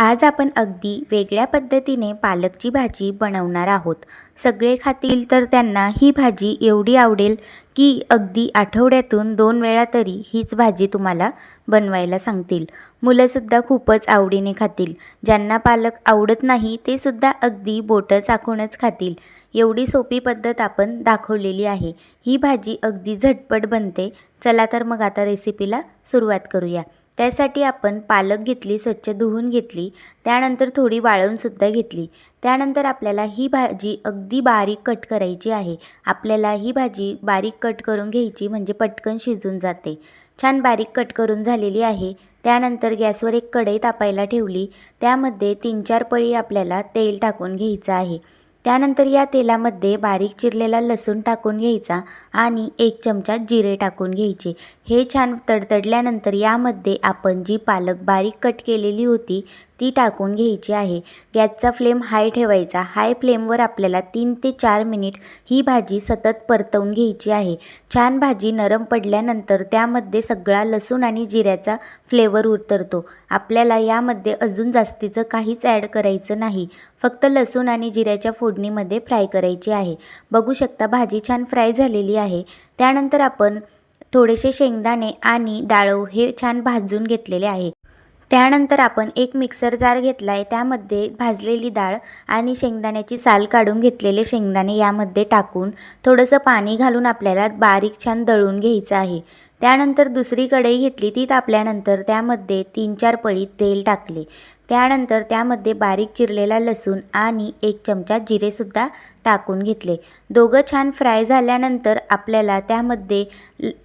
आज आपण अगदी वेगळ्या पद्धतीने पालकची भाजी बनवणार आहोत. सगळे खातील तर त्यांना ही भाजी एवढी आवडेल की अगदी आठवड्यातून दोन वेळा तरी हीच भाजी तुम्हाला बनवायला सांगतील. मुलंसुद्धा खूपच आवडीने खातील. ज्यांना पालक आवडत नाही ते सुद्धा अगदी बोटं चाखूनच खातील. एवढी सोपी पद्धत आपण दाखवलेली आहे. ही भाजी अगदी झटपट बनते. चला तर मग आता रेसिपीला सुरुवात करूया. त्यासाठी आपण पालक घेतली स्वच्छ धुवून घेतली त्यानंतर थोडी वाळवूनसुद्धा घेतली. त्यानंतर आपल्याला ही भाजी अगदी बारीक कट करायची आहे. आपल्याला ही भाजी बारीक कट करून घ्यायची म्हणजे पटकन शिजून जाते. छान बारीक कट करून झालेली आहे. त्यानंतर गॅसवर एक कढई तापायला ठेवली. त्यामध्ये तीन चार पळी आपल्याला तेल टाकून घ्यायचं आहे. त्यानंतर या तेलामध्ये बारीक चिरलेला लसूण टाकून घ्यायचा आणि एक चमचा जिरे टाकून घ्यायचे. हे छान तडतडल्यानंतर यामध्ये आपण जी पालक बारीक कट केलेली होती ती टाकून घ्यायची आहे. गॅसचा फ्लेम हाय ठेवायचा. हाय फ्लेमवर आपल्याला तीन ते चार मिनिट ही भाजी सतत परतवून घ्यायची आहे. छान भाजी नरम पडल्यानंतर त्यामध्ये सगळा लसूण आणि जिऱ्याचा फ्लेवर उतरतो. आपल्याला यामध्ये अजून जास्तीचं काहीच ॲड करायचं नाही. फक्त लसूण आणि जिऱ्याच्या फोडणीमध्ये फ्राय करायची आहे. बघू शकता भाजी छान फ्राय झालेली आहे. त्यानंतर आपण थोडेसे शेंगदाणे आणि डाळव हे छान भाजून घेतलेले आहे. त्यानंतर आपण एक मिक्सर जार घेतला आहे त्यामध्ये भाजलेली डाळ आणि शेंगदाण्याची साल काढून घेतलेले शेंगदाणे यामध्ये टाकून थोडंसं पाणी घालून आपल्याला बारीक छान दळून घ्यायचं आहे. त्यानंतर दुसरी कढई घेतली ती तापल्यानंतर त्यामध्ये तीन चार पळी तेल टाकले. त्यानंतर त्यामध्ये बारीक चिरलेला लसूण आणि एक चमचा जिरेसुद्धा टाकून घेतले. दोघं छान फ्राय झाल्यानंतर आपल्याला त्यामध्ये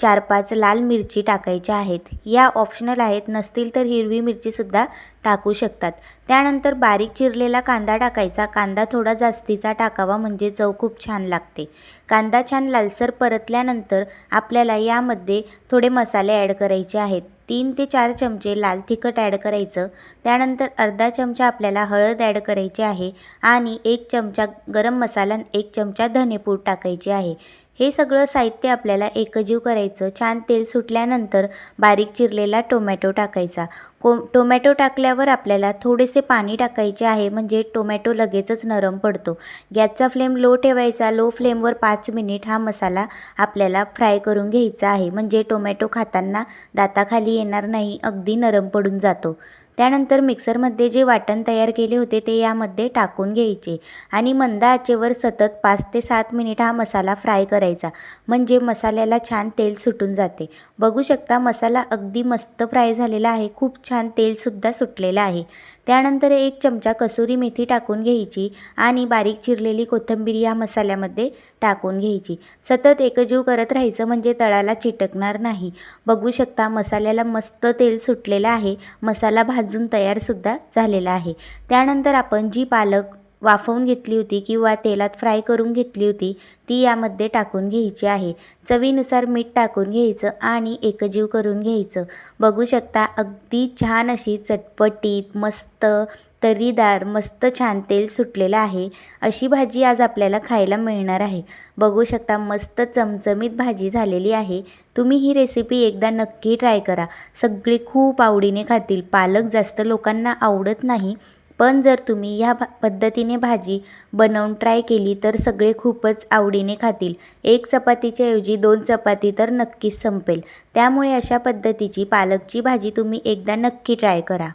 चार पाच लाल मिरची टाकायच्या आहेत. या ऑप्शनल आहेत नसतील तर हिरवी मिरचीसुद्धा टाकू शकतात. त्यानंतर बारीक चिरलेला कांदा टाकायचा. कांदा थोडा जास्तीचा टाकावा म्हणजे चव खूप छान लागते. कांदा छान लालसर परतल्यानंतर आपल्याला यामध्ये थोडे मसाले ॲड करायचे आहेत. तीन ते चार चमचे लाल तिखट ॲड करायचं. त्यानंतर अर्धा चमचा आपल्याला हळद ॲड करायची आहे आणि एक चमचा गरम मसाला एक चमचा धनेपूड टाकायची आहे. हे सगळं साहित्य आपल्याला एकजीव करायचं. छान तेल सुटल्यानंतर बारीक चिरलेला टोमॅटो टाकायचा. को टोमॅटो टाकल्यावर आपल्याला थोडेसे पाणी टाकायचे आहे म्हणजे टोमॅटो लगेचच नरम पडतो. गॅसचा फ्लेम लो ठेवायचा. लो फ्लेमवर पाच मिनिट हा मसाला आपल्याला फ्राय करून घ्यायचा आहे. म्हणजे टोमॅटो खाताना दाताखाली येणार नाही अगदी नरम पडून जातो. त्यानंतर मिक्सरमध्ये जे वाटण तयार केले होते ते यामध्ये टाकून घ्यायचे आणि मंद आचेवर सतत पाच ते सात मिनिट हा मसाला फ्राय करायचा. म्हणजे मसाल्याला छान तेल सुटून जाते. बघू शकता मसाला अगदी मस्त फ्राय झालेला आहे. खूप छान तेलसुद्धा सुटलेलं आहे. त्यानंतर एक चमचा कसुरी मेथी टाकून घ्यायची आणि बारीक चिरलेली कोथिंबीर या मसाल्यामध्ये टाकून घ्यायची. सतत एकजीव करत राहायचं म्हणजे तळाला चिटकणार नाही. बघू शकता मसाल्याला मस्त तेल सुटलेलं आहे. मसाला भाजून तयारसुद्धा झालेला आहे. त्यानंतर आपण जी पालक वाफवून घेतली होती किंवा तेलात फ्राय करून घेतली होती ती यामध्ये टाकून घ्यायची आहे. चवीनुसार मीठ टाकून घ्यायचं आणि एकजीव करून घ्यायचं. बघू शकता अगदी छान अशी चटपटीत मस्त तरीदार मस्त छान तेल सुटलेलं आहे. अशी भाजी आज आपल्याला खायला मिळणार आहे. बघू शकता मस्त चमचमीत भाजी झालेली आहे. तुम्ही ही रेसिपी एकदा नक्की ट्राय करा. सगळे खूप आवडीने खातील. पालक जास्त लोकांना आवडत नाही. पण जर तुम्ही ह्या भा पद्धतीने भाजी बनवून ट्राय केली तर सगळे खूपच आवडीने खातील. एक चपातीच्या ऐवजी दोन चपाती तर नक्कीच संपेल. त्यामुळे अशा पद्धतीची पालकची भाजी तुम्ही एकदा नक्की ट्राय करा.